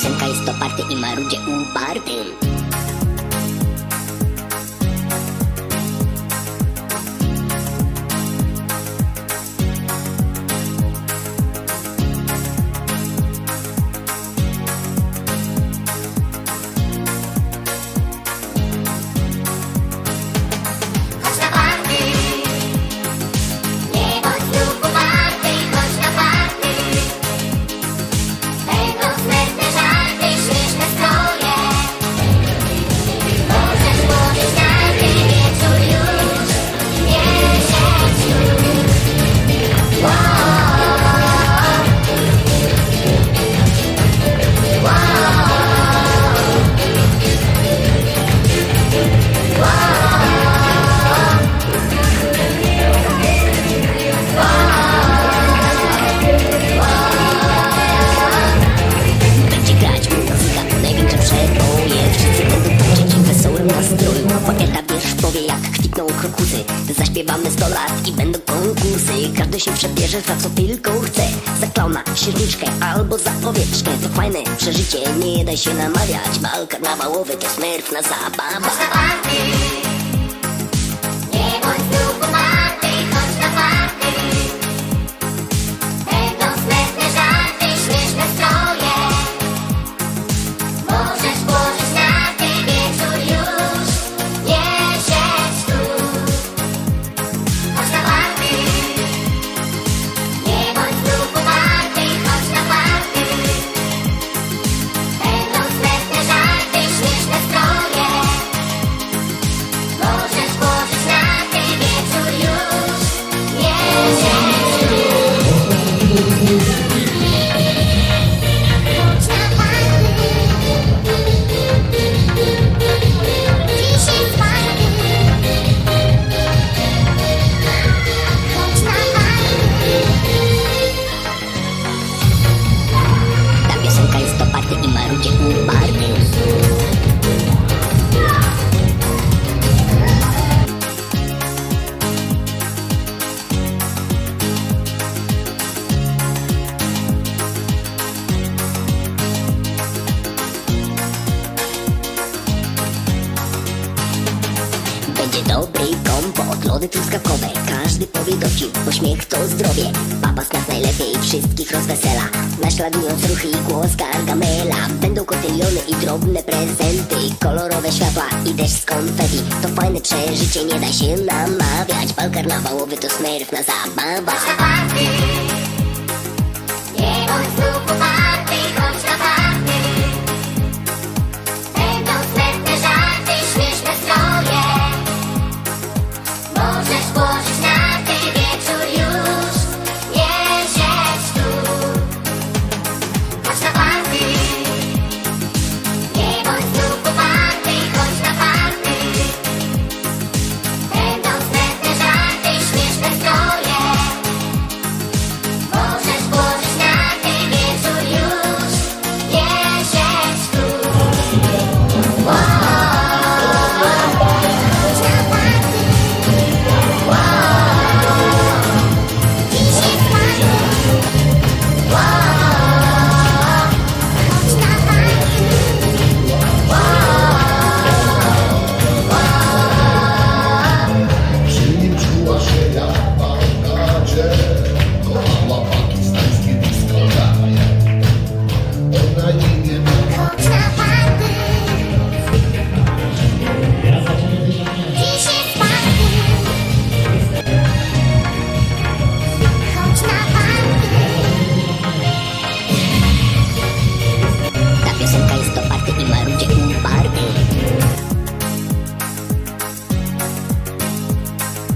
piosenka jest oparty i marudzie upartym Chodź nastroju Poeta wiersz powie jak kwitną krokusy. Zaśpiewamy 100 lat i będą konkursy. Każdy się przebierze za co tylko chce. Za klauna, księżniczkę albo za owieczkę To fajne przeżycie, nie daj się namawiać. Bal karnawałowy to smurf na zabawa Party. Party. Party. Ta piosenka jest oparty i marudzie upartym Będzie lody truskawkowe Każdy powie dowcip, bo śmiech to zdrowie. Z nas najlepiej wszystkich rozwesela. Naśladując ruchy i głos Gargamela. Będą kotyliony i drobne prezenty. Kolorowe światła i deszcz z konfetti To fajne przeżycie, nie da się namawiać. Bal karnawałowy to smurf na zabawa